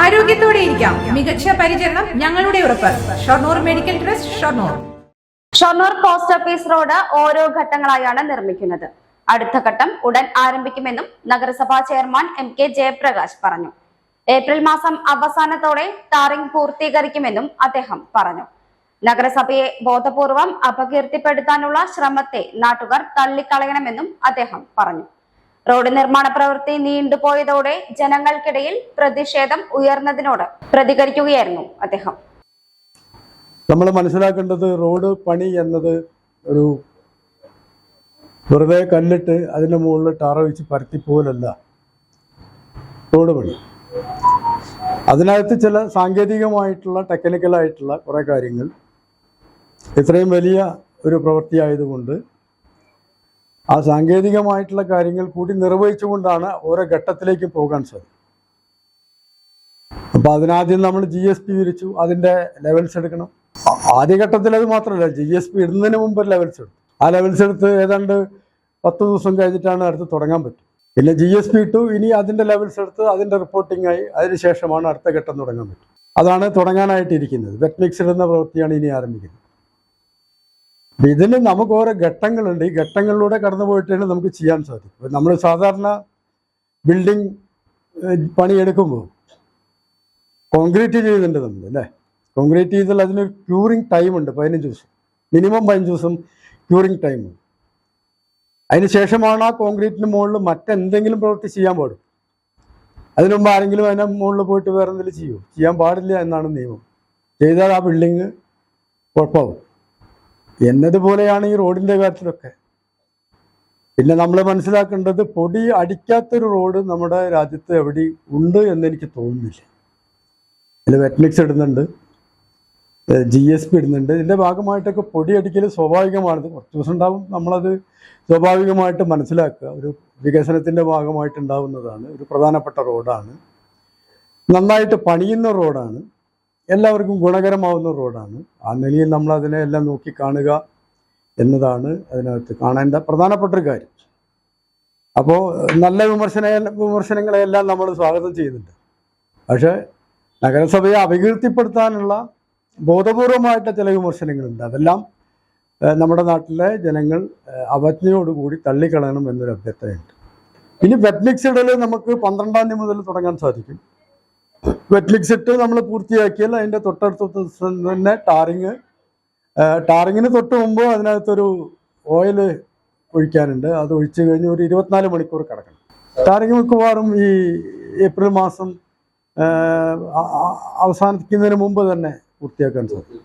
ആരോഗ്യത്തോടെ ഇരിക്കാം. മികച്ച പരിചരണം ഞങ്ങളുടെ ഉറപ്പ്. Shoranur medical trust Shoranur. Shoranur post office road ഓരോ ഘട്ടങ്ങളായാണ് നിർമ്മിക്കുന്നത്. അടുത്ത ഘട്ടം ഉടൻ ആരംഭിക്കുമെന്നും നഗരസഭാ ചെയർമാൻ എം കെ ജയപ്രകാശ് പറഞ്ഞു. ഏപ്രിൽ മാസം അവസാനത്തോടെ ടാറിംഗ് പൂർത്തീകരിക്കുമെന്നും അദ്ദേഹം പറഞ്ഞു. നഗരസഭയെ ബോധപൂർവം അപകീർത്തിപ്പെടുത്താനുള്ള ശ്രമത്തെ നാട്ടുകാർ തള്ളിക്കളയണമെന്നും അദ്ദേഹം പറഞ്ഞു. റോഡ് നിർമ്മാണ പ്രവൃത്തി നീണ്ടുപോയതോടെ ജനങ്ങൾക്കിടയിൽ പ്രതിഷേധം ഉയർന്നതിനോട് പ്രതികരിക്കുകയായിരുന്നു അദ്ദേഹം. നമ്മൾ മനസ്സിലാക്കേണ്ടത് റോഡ് പണി എന്നത് ഒരു വെറുതെ കല്ലിട്ട് അതിന്റെ മുകളിൽ ടാറ വെച്ച് പരത്തി പോലല്ല. റോഡ് പണി. അതിനകത്ത് ചില സാങ്കേതികമായിട്ടുള്ള ടെക്നിക്കലായിട്ടുള്ള കുറേ കാര്യങ്ങൾ. ഇത്രയും വലിയ ഒരു പ്രവൃത്തി ആയതുകൊണ്ട് ആ സാങ്കേതികമായിട്ടുള്ള കാര്യങ്ങൾ കൂടി നിർവഹിച്ചുകൊണ്ടാണ് ഓരോ ഘട്ടത്തിലേക്കും പോകാൻ സാധിക്കും അപ്പോൾ അതിനാദ്യം നമ്മൾ ജി എസ് പി വിരിച്ചു അതിന്റെ ലെവൽസ് എടുക്കണം. ആദ്യഘട്ടത്തിൽ അത് മാത്രമല്ല ജി എസ് പി ഇടുന്നതിന് മുമ്പ് ലെവൽസ് എടുത്തു. ആ ലെവൽസ് എടുത്ത് ഏതാണ്ട് പത്ത് ദിവസം കഴിഞ്ഞിട്ടാണ് അടുത്ത് തുടങ്ങാൻ പറ്റും. പിന്നെ ജി എസ് പി ഇട്ടു ഇനി അതിന്റെ ലെവൽസ് എടുത്ത് അതിന്റെ റിപ്പോർട്ടിംഗ് ആയി അതിനുശേഷമാണ് അടുത്ത ഘട്ടം തുടങ്ങാൻ പറ്റും. അതാണ് തുടങ്ങാനായിട്ടിരിക്കുന്നത്. വെറ്റ് മിക്സ് ഇടുന്ന പ്രവൃത്തിയാണ് ഇനി ആരംഭിക്കുന്നത്. ഇതിന് നമുക്ക് ഓരോ ഘട്ടങ്ങളുണ്ട്. ഈ ഘട്ടങ്ങളിലൂടെ കടന്നു പോയിട്ടാണ് നമുക്ക് ചെയ്യാൻ സാധിക്കും നമ്മൾ സാധാരണ ബിൽഡിംഗ് പണിയെടുക്കുമ്പോൾ കോൺക്രീറ്റ് ചെയ്തിട്ടുണ്ട് നമ്മൾ അല്ലേ? കോൺക്രീറ്റ് ചെയ്താൽ അതിന് ക്യൂറിങ് ടൈം ഉണ്ട് പതിനഞ്ച് ദിവസം. മിനിമം പതിനഞ്ച് ദിവസം ക്യൂറിങ് ടൈം അതിന് ശേഷമാണ് ആ കോൺക്രീറ്റിന് മുകളിൽ മറ്റെന്തെങ്കിലും പ്രവൃത്തി ചെയ്യാൻ പാടും. അതിനു മുമ്പ് ആരെങ്കിലും അതിനെ മുകളിൽ പോയിട്ട് വേറെ എന്തെങ്കിലും ചെയ്യൂ ചെയ്യാൻ പാടില്ല എന്നാണ് നിയമം. ചെയ്താൽ ആ ബിൽഡിങ് കുഴപ്പമാവും. എന്നതുപോലെയാണ് ഈ റോഡിന്റെ കാര്യത്തിലൊക്കെ. പിന്നെ നമ്മൾ മനസ്സിലാക്കേണ്ടത് പൊടി അടിക്കാത്തൊരു റോഡ് നമ്മുടെ രാജ്യത്ത് എവിടെ ഉണ്ട് എന്ന് എനിക്ക് തോന്നുന്നില്ല. ഇതിൽ വെറ്റ്മിക്സ് ഇടുന്നുണ്ട്. ജി എസ് പി ഇടുന്നുണ്ട്. ഇതിന്റെ ഭാഗമായിട്ടൊക്കെ പൊടി അടിക്കൽ സ്വാഭാവികമാണിത്. കുറച്ച് ദിവസം ഉണ്ടാവും നമ്മളത് സ്വാഭാവികമായിട്ട് മനസ്സിലാക്കുക. ഒരു വികസനത്തിന്റെ ഭാഗമായിട്ടുണ്ടാവുന്നതാണ് ഒരു പ്രധാനപ്പെട്ട റോഡാണ്. നന്നായിട്ട് പണിയുന്ന റോഡാണ്. എല്ലാവർക്കും ഗുണകരമാവുന്ന റോഡാണ്. ആ നിലയിൽ നമ്മൾ അതിനെ എല്ലാം നോക്കി കാണുക എന്നതാണ് അതിനകത്ത് കാണേണ്ട പ്രധാനപ്പെട്ട ഒരു കാര്യം. അപ്പോൾ നല്ല വിമർശന വിമർശനങ്ങളെയെല്ലാം നമ്മൾ സ്വാഗതം ചെയ്യുന്നുണ്ട്. പക്ഷേ നഗരസഭയെ അപകീർത്തിപ്പെടുത്താനുള്ള ബോധപൂർവമായിട്ട് ചില വിമർശനങ്ങളുണ്ട്. അതെല്ലാം നമ്മുടെ നാട്ടിലെ ജനങ്ങൾ അവജ്ഞയോടുകൂടി തള്ളിക്കളയണം എന്നൊരു അഭ്യർത്ഥനയുണ്ട്. ഇനി വെറ്റ്മിക്സ് ഇടൽ നമുക്ക് പന്ത്രണ്ടാം തീയതി മുതൽ തുടങ്ങാൻ സാധിക്കും. വെറ്റ് മിക്സ് ഇട്ട് നമ്മൾ പൂർത്തിയാക്കിയാൽ അതിന്റെ തൊട്ടടുത്ത ദിവസം തന്നെ ടാറിങ്. ടാറിങ്ങിന് തൊട്ട് മുമ്പ് അതിനകത്തൊരു ഓയിൽ ഒഴിക്കാനുണ്ട്. അത് ഒഴിച്ചു കഴിഞ്ഞ് ഒരു ഇരുപത്തിനാല് മണിക്കൂർ കിടക്കണം. ടാറിങ് മിക്കവാറും ഈ ഏപ്രിൽ മാസം അവസാനിക്കുന്നതിന് മുമ്പ് തന്നെ പൂർത്തിയാക്കാൻ സാധിക്കും.